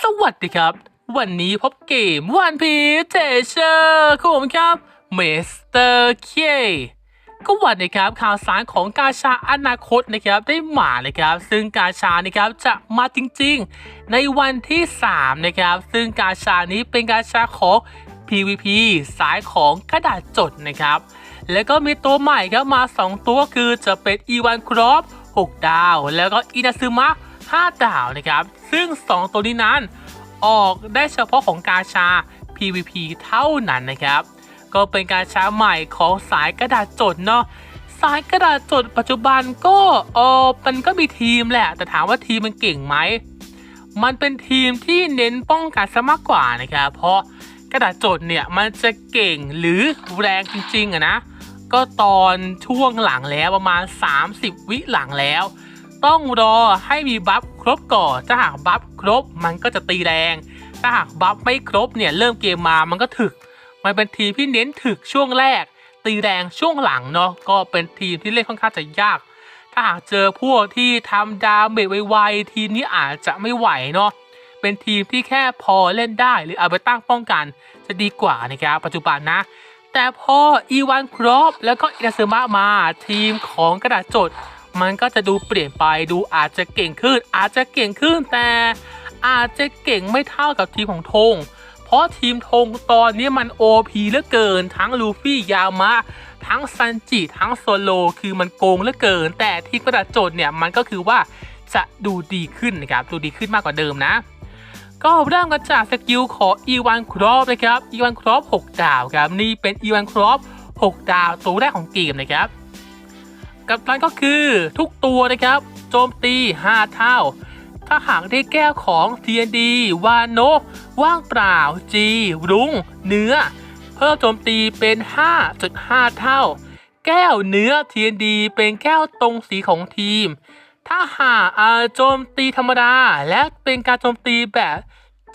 สวัสดีครับ วันนี้พบเกมวันพีเทเชอร์ของผมครับเมสเตอร์เคก็วันนะครับข่าวสารของกาชาอนาคตนะครับได้มานะครับ ซึ่งกาชานะครับจะมาจริงๆ ในวันที่3นะครับซึ่งกาชานี้เป็นกาชาของ PVP สายของกระดาษจดนะครับ แล้วก็มีตัวใหม่ครับมา 2 ตัวคือจะเป็นอีวานครอป6 ดาว แล้วก็อินาซึมะ 5 ดาวนะครับ ซึ่ง 2 ตัวนี้นั้นออกได้เฉพาะของกาชา PVP เท่านั้นนะครับ ก็เป็นกาชาใหม่ของสายกระดาษจดเนาะสายกระดาษจดปัจจุบันก็เออมันก็มีทีมแหละ แต่ถามว่าทีมมันเก่งไหมมันเป็นทีมที่เน้นป้องกันซะมากกว่านะครับ เพราะกระดาษจดเนี่ยมันจะเก่งหรือแรงจริงๆอะนะ ก็ตอนช่วงหลังแล้วประมาณ 30 วิหลังแล้ว ต้องรอให้มีบัฟครบก่อนถ้าหากบัฟครบมันก็จะตีแรง ถ้าหากบัฟไม่ครบเนี่ยเริ่มเกมมามันก็ถึก มันเป็นทีมที่เน้นถึกช่วงแรก ตีแรงช่วงหลังเนาะก็เป็นทีมที่เล่นค่อนข้างจะยาก ถ้าหากเจอพวกที่ทำดาเมจไวๆทีมนี้อาจจะไม่ไหวเนาะเป็นทีมที่แค่พอเล่นได้หรือเอาไปตั้งป้องกัน จะดีกว่านะครับปัจจุบันนะ แต่พออีวานครอปแล้วก็อินาซึมะมาทีมของกระดาษจด มันก็จะดูเปลี่ยนไปดูอาจจะเก่งขึ้น อาจจะเก่งขึ้นแต่อาจจะเก่งไม่เท่ากับทีมของธงเพราะทีมธงตอนนี้มัน OP เหลือเกิน ทั้งลูฟี่ยามะทั้งซันจิทั้งโซโลคือมันโกงเหลือเกิน แต่ที่กระดาษโจทย์เนี่ยมันก็คือว่าจะดูดีขึ้นนะครับดูดีขึ้นมากกว่าเดิมนะก็เริ่มกันจากสกิลของอีวานครอปนะครับอีวานครอป6ดาวครับนี่เป็นอีวานครอป6ดาวตัวแรกของเกมนะครับ กับตันก็คือทุกตัวนะครับ โจมตี 5 เท่า ถ้าหากได้แก้วของ TND วานโนว่างเปล่า G รุ้ง เนื้อ เพิ่มโจมตีเป็น 5.5 เท่า แก้วเนื้อ TND เป็นแก้วตรงสีของทีม ถ้าหากอ่าโจมตีธรรมดา และเป็นการโจมตีแบบ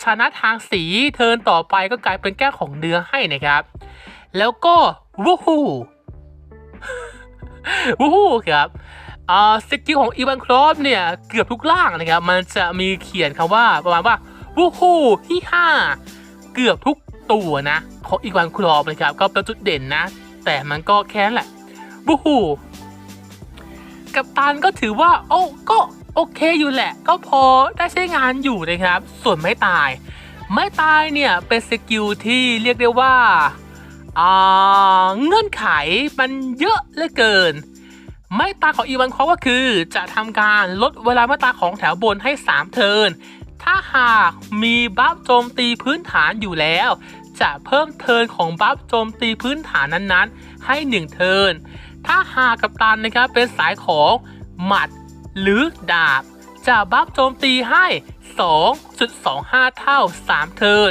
ชนะทางสีเทินต่อไปก็กลายเป็นแก้วของเนื้อให้นะครับ แล้วก็วูฮู วู้ฮู้ครับอ่าสกิลของอีวานครอปเนี่ยเกือบทุกล่างนะครับ มันจะมีเขียนคำว่าประมาณว่าวู้ฮูฮิฮ่าเกือบทุกตัวนะของอีวานครอปนะครับ ก็เป็นจุดเด่นนะ แต่มันก็แค่นั้นแหละวู้ฮู้กับตันก็ถือว่าโอ้ก็โอเคอยู่แหละ ก็พอได้ใช้งานอยู่นะครับ ส่วนไม่ตาย ไม่ตายเนี่ยเป็นสกิลที่เรียกได้ว่า เงื่อนไขมันเยอะเหลือเกิน ไม่ตาของอีวันเขาก็คือ จะทำการลดเวลาไม่ตาของแถวบนให้ 3 เทินถ้าหากมีบัฟโจมตีพื้นฐานอยู่แล้ว จะเพิ่มเทินของบัฟโจมตีพื้นฐานนั้นๆ ให้ 1 เทินถ้าหากกับตันนะครับเป็นสายของหมัดหรือดาบ จะบัฟโจมตีให้ 2.25 เท่า 3 เทิน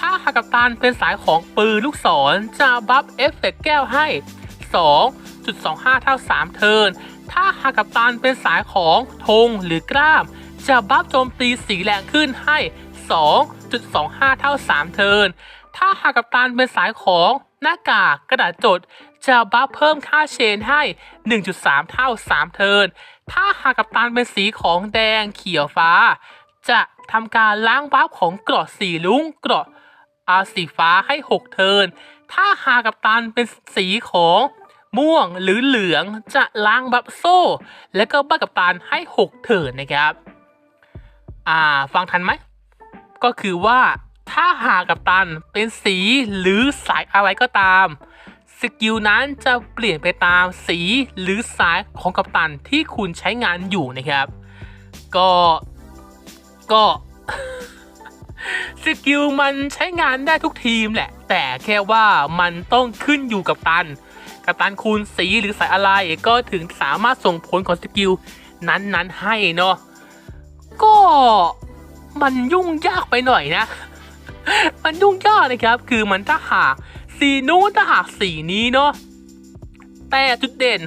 ถ้าหากกัปตันเป็นสายของปืนลูกศรจะบัฟเอฟเฟกต์แก้วให้ 2.25 เท่า 3 เทิร์น ถ้าหากกัปตันเป็นสายของธงหรือกล้าม จะบัฟโจมตีสีแรงขึ้นให้ 2.25 เท่า 3 เทิร์น ถ้าหากกัปตันเป็นสายของหน้ากากกระดาษจด จะบัฟเพิ่มค่าเชนให้ 1.3 เท่า 3 เทิร์น ถ้าหากกัปตันเป็นสีของแดงเขียวฟ้า จะทำการล้างบัฟของเกราะสีลุ้งเกราะ อาสีฟ้าให้ 6 เทิน ถ้าหากกัปตันเป็นสีของม่วงหรือเหลืองจะล้างบัฟโซ่ และก็บัฟกัปตันให้ 6 เทินนะครับ อ่าฟังทันไหม ก็คือว่าถ้าหากกัปตันเป็นสีหรือสายอะไรก็ตามสกิลนั้นจะเปลี่ยนไปตามสีหรือสายของกัปตันที่คุณใช้งานอยู่นะครับ ก็ก็ สกิลมันใช้งานได้ทุกทีมแหละ แต่แค่ว่ามันต้องขึ้นอยู่กับตัน กับตันคูณสีหรือสายอะไรก็ถึงสามารถส่งผลของสกิลนั้นๆให้เนาะก็มันยุ่งยากไปหน่อยนะ มันยุ่งยากนะครับ คือมันถ้าหากสีนู้นถ้าหากสีนี้เนาะแต่จุดเด่น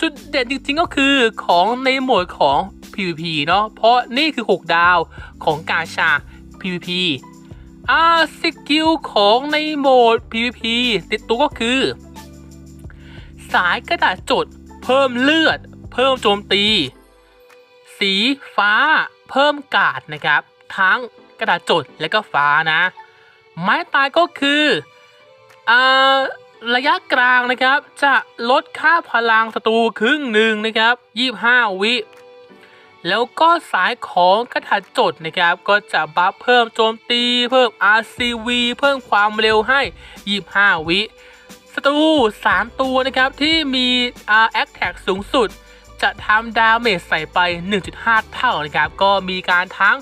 จุดเด่นจริงๆก็คือของในโหมดของ PVP เนาะเพราะนี่คือ 6 ดาวของกาชา PVP อ่าสกิลของในโหมด PVP ติดตัวก็คือ สายกระดาษจด เพิ่มเลือด เพิ่มโจมตี สีฟ้า เพิ่มกาดนะครับ ทั้งกระดาษจดและก็ฟ้านะ ไม้ตายก็คืออ่าระยะกลางนะครับ จะลดค่าพลังศัตรูครึ่งหนึ่งนะครับ 25 วิ แล้วก็สายของกระดาษจดนะครับ ก็จะบัฟเพิ่มโจมตี เพิ่ม RCV เพิ่มความเร็วให้ 25 วิศัตรู 3 ตัวนะครับ ที่มีอาแอคแท็กสูงสุด จะทำดาเมจใส่ไป 1.5 เท่านะครับ ก็มีการทั้ง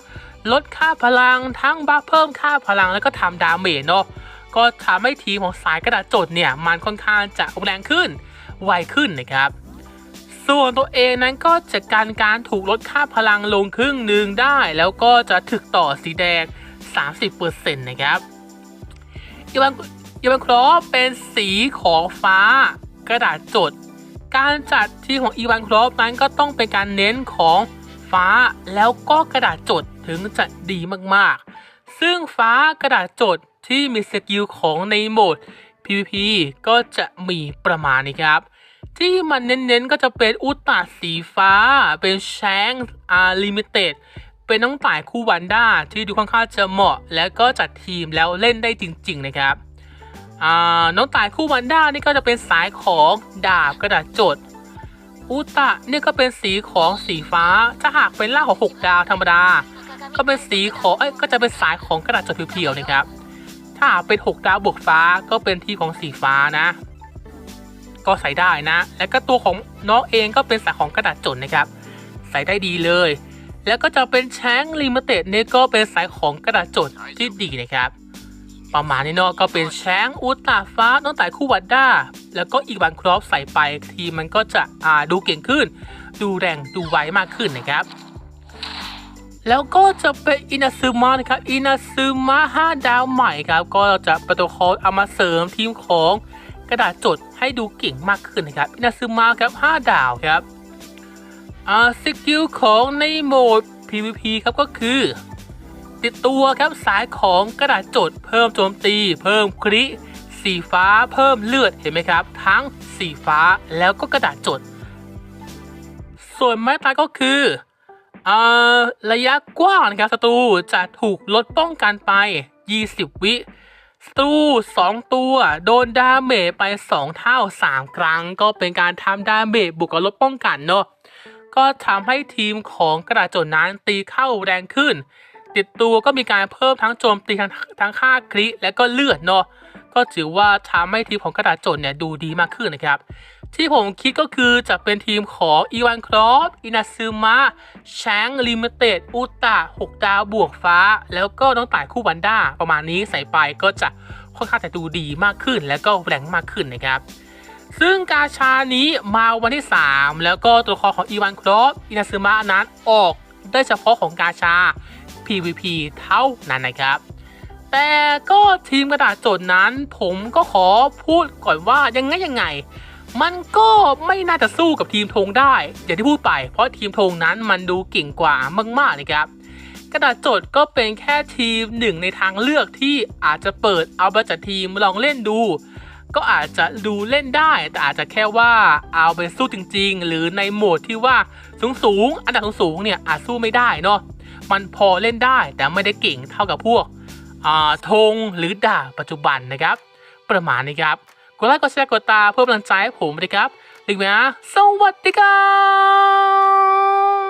ลดค่าพลังทั้งบัฟเพิ่มค่าพลังแล้วก็ทำดาเมจเนาะก็ทำให้ทีมของสายกระดาษจดเนี่ย มันค่อนข้างจะแรงขึ้นไวขึ้นนะครับ ส่วนตัวเองนั้นก็จะการการถูกลดค่าพลังลงครึ่งหนึ่งได้ แล้วก็จะถึกต่อสีแดง 30%นะครับอีวันอีวันครอปเป็นสีของฟ้ากระดาษจด การจัดที่ของอีวานครอปนั้นก็ต้องเป็นการเน้นของฟ้าแล้วก็กระดาษจดถึงจะดีมากๆ ซึ่งฟ้ากระดาษจดที่มีสกิลของในโหมด PVP ก็จะมีประมาณนี้ครับ ที่มันเน้นๆก็จะเป็นอุตตาสีฟ้า เป็นแชงอาลิมิเต็ดเป็นน้องต่ายคู่วันด้าที่ดูค่อนข้างจะเหมาะ และก็จัดทีมแล้วเล่นได้จริง ๆ นะครับอ่าน้องต่ายคู่วันด้านี่ก็จะเป็นสายของดาบกระดาษจดอุตะนี่ก็เป็นสีของสีฟ้าถ้าหากเป็นล่าของ 6 ดาวธรรมดา ก็เป็นสีของเอ้ยก็จะเป็นสายของกระดาษจดเพียวๆนะครับ ถ้าเป็น 6 ดาวบวกฟ้าก็เป็นที่ของสีฟ้านะ ก็ใส่ได้นะ และก็ตัวของน้องเองก็เป็นสายของกระดาษจดนะครับ ใส่ได้ดีเลย แล้วก็จะเป็นแชงลิมิเต็ดนี่ยก็เป็นสายของกระดาษจดที่ดีนะครับ ประมาณนี้เนาะก็เป็นแชงอุตตาฟ้าน้องแต่คู่วัดด้า แล้วก็อีกบันครอฟใส่ไปทีมันก็จะอ่าดูเก่งขึ้น ดูแรงดูไวมากขึ้นนะครับแล้วก็จะเป็นอินาซึมะนะครับอินาซึมะ5ดาวใหม่ครับ ก็จะประตูโคดเอามาเสริมทีมของ กระดาษจดให้ดูเก่งมากขึ้นนะครับอินาซึมะครับ 5 ดาวครับอ่าสกิลของในโหมด PVP ครับก็คือ ติดตัวครับสายของกระดาษจด เพิ่มโจมตี เพิ่มคริสีฟ้าเพิ่มเลือดเห็นไหมครับ ทั้งสีฟ้าแล้วก็กระดาษจด ส่วนไม้ตายก็คืออ่าระยะกว้างนะครับศัตรูจะถูกลดป้องกันไป 20 วิ ศัตรู2ตัว โดนดาเมจไป 2 เท่า 3 ครั้ง ก็เป็นการทำดาเมจบุกกับลบป้องกันเนาะก็ทำให้ทีมของกระดาษจดนั้นตีเข้าแรงขึ้น ติดตัวก็มีการเพิ่มทั้งโจมตีทั้งทั้งค่าคริและก็เลือดเนาะก็ถือว่าทำให้ทีมของกระดาษจนเนี่ยดูดีมากขึ้นนะครับ ที่ผมคิดก็คือจะเป็นทีมของอีวานครอฟอินาซึมะแชงลิมิเต็ดอุตะ6ดาวบวกฟ้า แล้วก็น้องต่ายคู่วันด้า ประมาณนี้ใส่ไปก็จะค่อนข้างจะดูดีมากขึ้น แล้วก็แรงมากขึ้นนะครับ ซึ่งกาชานี้มาวันที่ 3 แล้วก็ตัวละครของอีวานครอฟอินาซึมะนั้นออกได้เฉพาะของกาชา PVP เท่านั้นนะครับแต่ก็ทีมกระดาษจดนั้น ผมก็ขอพูดก่อนว่ายังไงยังไง มันก็ไม่น่าจะสู้กับทีมธงได้ อย่างที่พูดไป เพราะทีมธงนั้นมันดูเก่งกว่ามากๆนะครับกระดาษจดก็เป็นแค่ทีมหนึ่งในทางเลือกที่อาจจะเปิดเอาไปจากทีมลองเล่นดู ก็อาจจะดูเล่นได้ แต่อาจจะแค่ว่าเอาไปสู้จริง ๆ หรือในโหมดที่ว่าสูงสูงๆอันดับสูงๆเนี่ยอาจสู้ไม่ได้เนาะมันพอเล่นได้แต่ไม่ได้เก่งเท่ากับพวกธงหรือดาบปัจจุบันนะครับ ประมาณนี้ครับ กดไลค์กดแชร์กดตามเพื่อกำลังใจให้ผมนะครับถึงแม้สวัสดีครับ